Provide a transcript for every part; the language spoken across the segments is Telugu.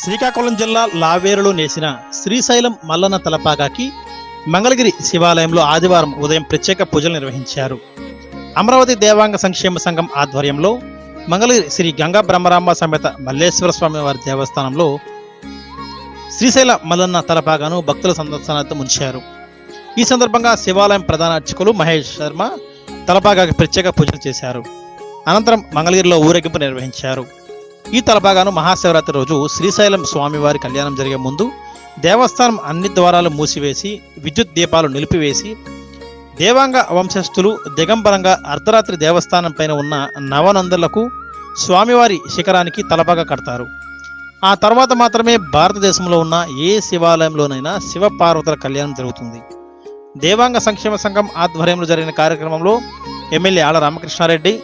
శ్రీకాకుళం జిల్లా లావేరులో నేసిన శ్రీశైలం మల్లన్న తలపాగాకి మంగళగిరి శివాలయంలో ఆదివారం ఉదయం ప్రత్యేక పూజలు నిర్వహించారు. అమరావతి దేవాంగ సంక్షేమ సంఘం ఆధ్వర్యంలో మంగళగిరి శ్రీ గంగా బ్రహ్మరాంబ సమేత మల్లేశ్వర స్వామి వారి దేవస్థానంలో శ్రీశైల మల్లన్న తలపాగాను భక్తుల సందర్శనార్థం ఉంచారు. ఈ సందర్భంగా శివాలయం ప్రధాన అర్చకులు మహేష్ శర్మ తలపాగాకి ప్రత్యేక పూజలు చేశారు. అనంతరం మంగళగిరిలో ఊరేగింపు నిర్వహించారు. ఈ తలపాగాను మహాశివరాత్రి రోజు శ్రీశైలం స్వామివారి కళ్యాణం జరిగే ముందు దేవస్థానం అన్ని ద్వారాలు మూసివేసి విద్యుత్ దీపాలు నిలిపివేసి దేవాంగ వంశస్థులు దిగంబరంగా అర్ధరాత్రి దేవస్థానం పైన ఉన్న నవనందులకు స్వామివారి శిఖరానికి తలపాగా కడతారు. ఆ తర్వాత మాత్రమే భారతదేశంలో ఉన్న ఏ శివాలయంలోనైనా శివపార్వతుల కళ్యాణం జరుగుతుంది. దేవాంగ సంక్షేమ సంఘం ఆధ్వర్యంలో జరిగిన కార్యక్రమంలో ఎమ్మెల్యే ఆళ్ళ రామకృష్ణారెడ్డి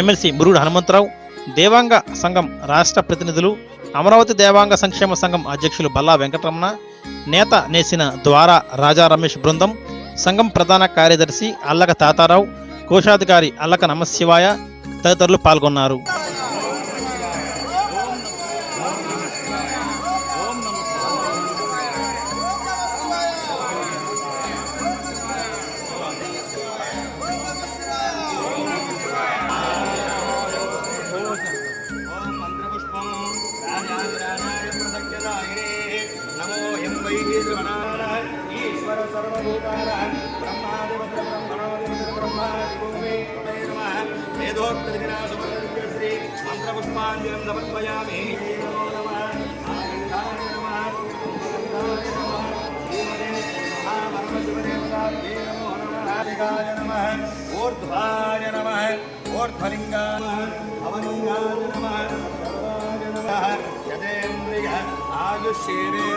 ఎమ్మెల్సీ మురుడు హనుమంతరావు దేవాంగ సంఘం రాష్ట్ర ప్రతినిధులు అమరావతి దేవాంగ సంక్షేమ సంఘం అధ్యక్షులు బల్లా వెంకటరమణ నేత నేసిన ద్వారా రాజా రమేష్ బృందం సంఘం ప్రధాన కార్యదర్శి అల్లక తాతారావు కోశాధికారి అల్లక నమశివాయ తదితరులు పాల్గొన్నారు. నమః ఆదిగాయ నమః ఊర్ధ్వాయ నమః ఊర్ధ్వలింగాయ అవలింగాయ నమః సర్వాయ నమః యదేంద్రియ ఆయుష్యేంద్రియ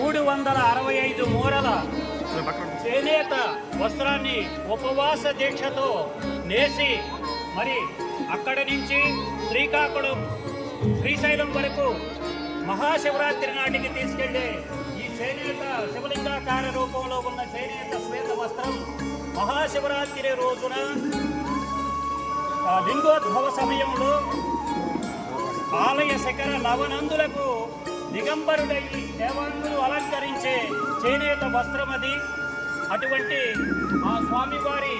మూడు వందల అరవై ఐదు మూరల చేనేత వస్త్రాన్ని ఉపవాస దీక్షతో నేసి మరి అక్కడి నుంచి శ్రీకాకుళం శ్రీశైలం వరకు మహాశివరాత్రి నాటికి తీసుకెళ్ళే ఈ చేనేత శివలింగాకార రూపంలో ఉన్న చేనేత శ్వేత వస్త్రం మహాశివరాత్రి రోజున లింగోద్భవ సమయంలో ఆలయ శిఖర నవనందులకు దిగంబరుడై దేవాలను అలంకరించే చేనేత వస్త్రం అది అటువంటి ఆ స్వామివారి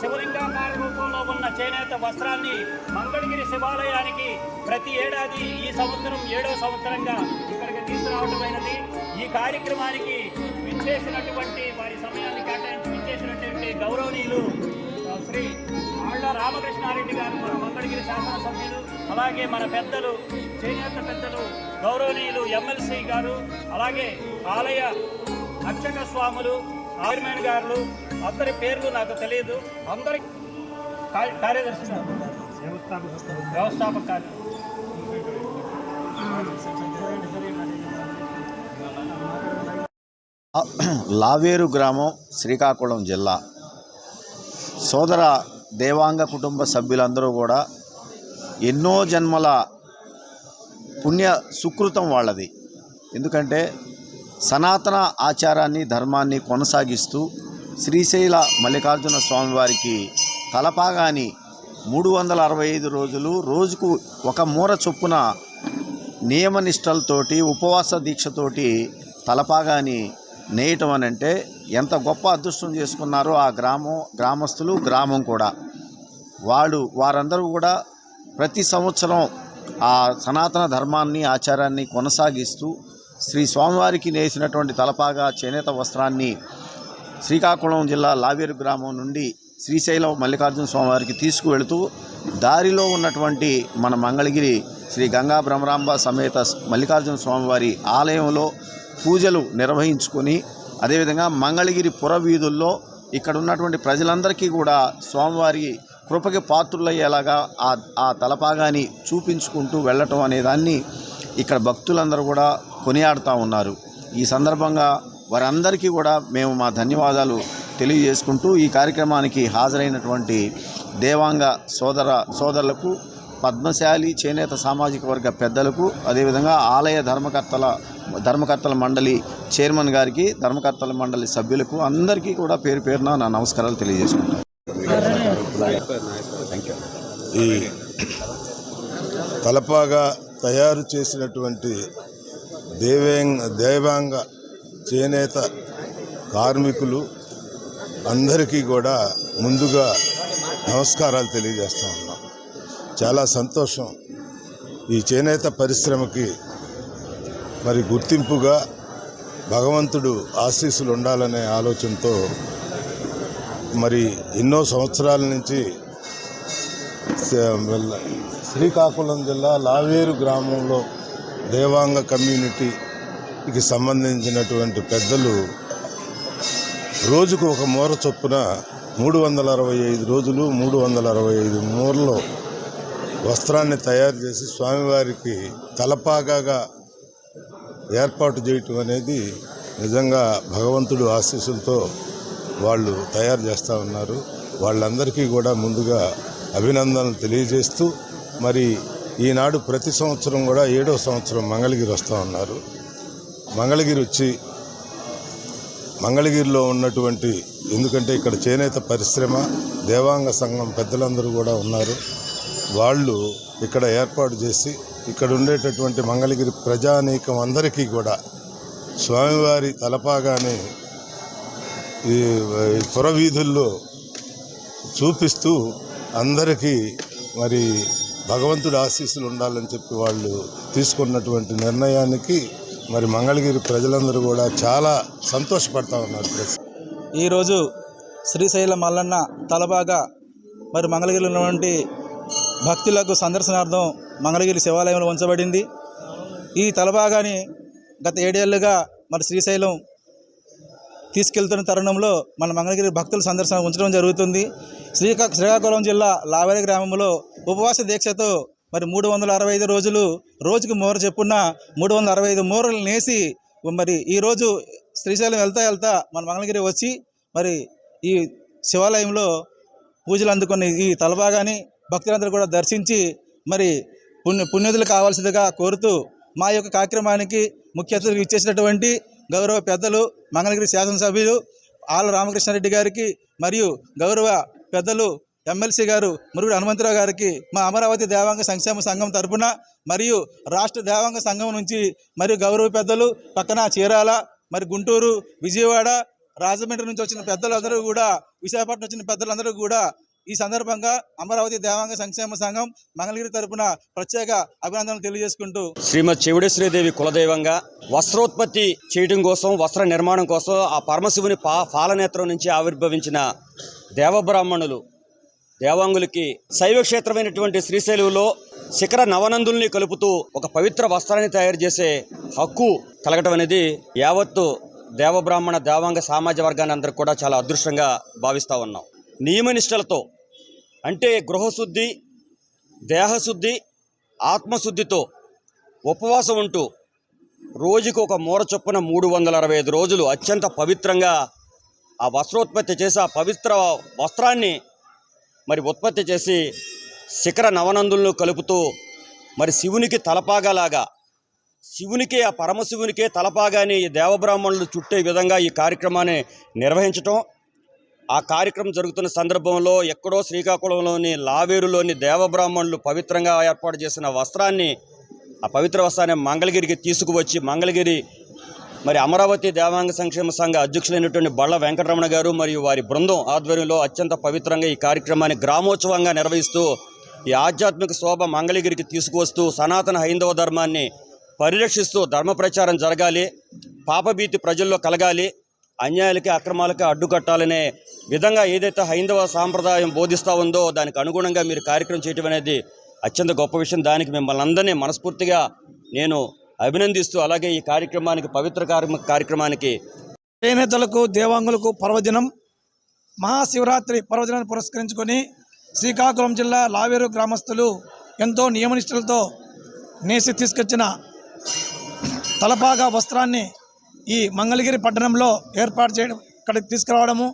శివలింగాకార రూపంలో ఉన్న చేనేత వస్త్రాన్ని మంగళగిరి శివాలయానికి ప్రతి ఏడాది ఈ సంవత్సరం ఏడో సంవత్సరంగా ఇక్కడికి తీసుకురావటమైనది ఈ కార్యక్రమానికి విచ్చేసినటువంటి వారి సమయాన్ని కేటాయించి విచ్చేసినటువంటి గౌరవనీయులు శ్రీ ఆళ్ళ రామకృష్ణారెడ్డి గారు మన మంగళగిరి శాసనసభ్యులు అలాగే మన పెద్దలు చేనేత పెద్దలు గౌరవనీయులు ఎమ్మెల్సీ గారు అలాగే ఆలయ అర్చక స్వాములు ఆర్మేన్ గారు అందరి పేర్లు నాకు తెలియదు. అందరి కార్యదర్శి వ్యవస్థాపక లావేరు గ్రామం శ్రీకాకుళం జిల్లా. సోదర దేవాంగ కుటుంబ సభ్యులందరూ కూడా ఎన్నో జన్మల పుణ్య సుకృతం వాళ్ళది. ఎందుకంటే సనాతన ఆచారాన్ని ధర్మాన్ని కొనసాగిస్తూ శ్రీశైల మల్లికార్జున స్వామివారికి తలపాగాని మూడు వందల అరవై ఐదు రోజులు రోజుకు ఒక మూర చొప్పున నియమనిష్టలతోటి ఉపవాస దీక్షతోటి తలపాగాని నేయటం అని అంటే ఎంత గొప్ప అదృష్టం చేసుకున్నారో ఆ గ్రామం గ్రామస్తులు గ్రామం కూడా. వాళ్ళు వారందరూ కూడా ప్రతి సంవత్సరం ఆ సనాతన ధర్మాన్ని ఆచారాన్ని కొనసాగిస్తూ శ్రీ స్వామివారికి నేసినటువంటి తలపాగా చేనేత వస్త్రాన్ని శ్రీకాకుళం జిల్లా లావేరు గ్రామం నుండి శ్రీశైలం మల్లికార్జున స్వామివారికి తీసుకువెళుతూ దారిలో ఉన్నటువంటి మన మంగళగిరి శ్రీ గంగా భ్రమరాంబ సమేత మల్లికార్జున స్వామివారి ఆలయంలో పూజలు నిర్వహించుకొని అదేవిధంగా మంగళగిరి పుర వీధుల్లో ఇక్కడ ఉన్నటువంటి ప్రజలందరికీ కూడా స్వామివారి కృపకి పాత్రులయ్యేలాగా ఆ ఆ తలపాగాని చూపించుకుంటూ వెళ్ళటం అనేదాన్ని ఇక్కడ భక్తులందరూ కూడా కొనియాడుతూ ఉన్నారు. ఈ సందర్భంగా వారందరికీ కూడా మేము మా ధన్యవాదాలు తెలియజేసుకుంటూ ఈ కార్యక్రమానికి హాజరైనటువంటి దేవాంగ సోదర సోదరులకు పద్మశాలి చేనేత సామాజిక వర్గ పెద్దలకు అదేవిధంగా ఆలయ ధర్మకర్తల ధర్మకర్తల మండలి చైర్మన్ గారికి ధర్మకర్తల మండలి సభ్యులకు అందరికీ కూడా పేరు పేరున నా నమస్కారాలు తెలియజేసుకుంటాను ఈ తలపాగా తయారు చేసినటువంటి దేవేంగ దేవాంగ చేనేత కార్మికులు అందరికీ కూడా ముందుగా నమస్కారాలు తెలియజేస్తా చాలా సంతోషం. ఈ చేనేత పరిశ్రమకి మరి గుర్తింపుగా భగవంతుడు ఆశీస్సులు ఉండాలనే ఆలోచనతో మరి ఎన్నో సంవత్సరాల నుంచి శ్రీకాకుళం జిల్లా లావేరు గ్రామంలో దేవాంగ కమ్యూనిటీకి సంబంధించినటువంటి పెద్దలు రోజుకు ఒక మూర చొప్పున మూడు వందల అరవై ఐదు రోజులు మూడు వందల అరవై ఐదు మూరలో వస్త్రాన్ని తయారు చేసి స్వామివారికి తలపాగాగా ఏర్పాటు చేయటం అనేది నిజంగా భగవంతుడు ఆశీస్సులతో వాళ్ళు తయారు చేస్తూ ఉన్నారు. వాళ్ళందరికీ కూడా ముందుగా అభినందనలు తెలియజేస్తూ మరి ఈనాడు ప్రతి సంవత్సరం కూడా ఏడో సంవత్సరం మంగళగిరి వస్తూ ఉన్నారు. మంగళగిరి వచ్చి మంగళగిరిలో ఉన్నటువంటి ఎందుకంటే ఇక్కడ చేనేత పరిశ్రమ దేవాంగ సంఘం పెద్దలందరూ కూడా ఉన్నారు. వాళ్ళు ఇక్కడ ఏర్పాటు చేసి ఇక్కడ ఉండేటటువంటి మంగళగిరి ప్రజానీకం అందరికీ కూడా స్వామివారి తలపాగానే ఈ పురవీధుల్లో చూపిస్తూ అందరికీ మరి భగవంతుడి ఆశీస్సులు ఉండాలని చెప్పి వాళ్ళు తీసుకున్నటువంటి నిర్ణయానికి మరి మంగళగిరి ప్రజలందరూ కూడా చాలా సంతోషపడతా ఉన్నారు. ఈరోజు శ్రీశైల మల్లన్న తలబాగా మరి మంగళగిరిలో ఉన్నటువంటి భక్తులకు సందర్శనార్థం మంగళగిరి శివాలయంలో ఉంచబడింది. ఈ తలభాగాన్ని గత ఏడేళ్ళుగా మరి శ్రీశైలం తీసుకెళ్తున్న తరుణంలో మన మంగళగిరి భక్తుల సందర్శన ఉంచడం జరుగుతుంది. శ్రీకా శ్రీకాకుళం జిల్లా లావేరి గ్రామంలో ఉపవాస దీక్షతో మరి మూడు వందల అరవై ఐదు రోజులు రోజుకి మూర చెప్పున్న మూడు వందల అరవై ఐదు మూరలు నేసి మరి ఈరోజు శ్రీశైలం వెళ్తా వెళ్తా మన మంగళగిరి వచ్చి మరి ఈ శివాలయంలో పూజలు అందుకున్న ఈ తలభాగాన్ని భక్తులందరూ కూడా దర్శించి మరి పుణ్య పుణ్యతులు కావాల్సిందిగా కోరుతూ మా యొక్క కార్యక్రమానికి ముఖ్య అతిథులు ఇచ్చేసినటువంటి గౌరవ పెద్దలు మంగళగిరి శాసనసభ్యులు ఆల రామకృష్ణారెడ్డి గారికి మరియు గౌరవ పెద్దలు ఎమ్మెల్సీ గారు మురుగుడు హనుమంతరావు గారికి మా అమరావతి దేవాంగ సంక్షేమ సంఘం తరపున మరియు రాష్ట్ర దేవాంగ సంఘం నుంచి మరియు గౌరవ పెద్దలు పక్కన చీరాల మరి గుంటూరు విజయవాడ రాజమండ్రి నుంచి వచ్చిన పెద్దలందరూ కూడా విశాఖపట్నం వచ్చిన పెద్దలందరూ కూడా ఈ సందర్భంగా అమరావతి దేవాంగ సంక్షేమ సంఘం మంగళగిరి తరపున ప్రత్యేక అభినందనలు తెలియజేసుకుంటూ శ్రీమద్ చెవిడేశ్వరీదేవి కులదైవంగా వస్త్రోత్పత్తి చేయడం కోసం వస్త్ర నిర్మాణం కోసం ఆ పరమశివుని పా పాలనేత్రం నుంచి ఆవిర్భవించిన దేవబ్రాహ్మణులు దేవాంగులకి శైవ క్షేత్రమైనటువంటి శ్రీశైలంలో శిఖర నవనందుల్ని కలుపుతూ ఒక పవిత్ర వస్త్రాన్ని తయారు చేసే హక్కు కలగటం అనేది యావత్తు దేవబ్రాహ్మణ దేవాంగ సామాజిక వర్గాన్ని అందరూ కూడా చాలా అదృష్టంగా భావిస్తూ ఉన్నాం. నియమనిష్టలతో అంటే గృహశుద్ధి దేహశుద్ధి ఆత్మశుద్ధితో ఉపవాసం ఉంటూ రోజుకు ఒక మూర చొప్పున మూడు వందల అరవై ఐదు రోజులు అత్యంత పవిత్రంగా ఆ వస్త్రోత్పత్తి చేసి ఆ పవిత్ర వస్త్రాన్ని మరి ఉత్పత్తి చేసి శిఖర నవనందులను కలుపుతూ మరి శివునికి తలపాగాలాగా శివునికే ఆ పరమశివునికే తలపాగాని ఈ దేవబ్రాహ్మణులు చుట్టే విధంగా ఈ కార్యక్రమాన్ని నిర్వహించటం ఆ కార్యక్రమం జరుగుతున్న సందర్భంలో ఎక్కడో శ్రీకాకుళంలోని లావేరులోని దేవబ్రాహ్మణులు పవిత్రంగా ఏర్పాటు చేసిన వస్త్రాన్ని ఆ పవిత్ర వస్త్రాన్ని మంగళగిరికి తీసుకువచ్చి మంగళగిరి మరి అమరావతి దేవాంగ సంక్షేమ సంఘ అధ్యక్షులైనటువంటి బళ్ళ వెంకటరమణ గారు మరియు వారి బృందం ఆధ్వర్యంలో అత్యంత పవిత్రంగా ఈ కార్యక్రమాన్ని గ్రామోత్సవంగా నిర్వహిస్తూ ఈ ఆధ్యాత్మిక శోభ మంగళగిరికి తీసుకువస్తూ సనాతన హైందవ ధర్మాన్ని పరిరక్షిస్తూ ధర్మ ప్రచారం జరగాలి పాపభీతి ప్రజల్లో కలగాలి అన్యాయాలకి అక్రమాలకి అడ్డుకట్టాలనే విధంగా ఏదైతే హైందవ సాంప్రదాయం బోధిస్తూ ఉందో దానికి అనుగుణంగా మీరు కార్యక్రమం చేయటం అనేది అత్యంత గొప్ప విషయం. దానికి మిమ్మల్ని అందరినీ మనస్ఫూర్తిగా నేను అభినందిస్తూ అలాగే ఈ కార్యక్రమానికి పవిత్ర కార్యక్రమానికి చేనేతలకు దేవాంగులకు పర్వదినం మహాశివరాత్రి పర్వదినాన్ని పురస్కరించుకొని శ్రీకాకుళం జిల్లా లావేరు గ్రామస్తులు ఎంతో నియమనిష్టలతో నేసి తీసుకొచ్చిన తలపాగా వస్త్రాన్ని ఈ మంగళగిరి పట్టణంలో ఏర్పాటు చేయడం ఇక్కడికి తీసుకురావడము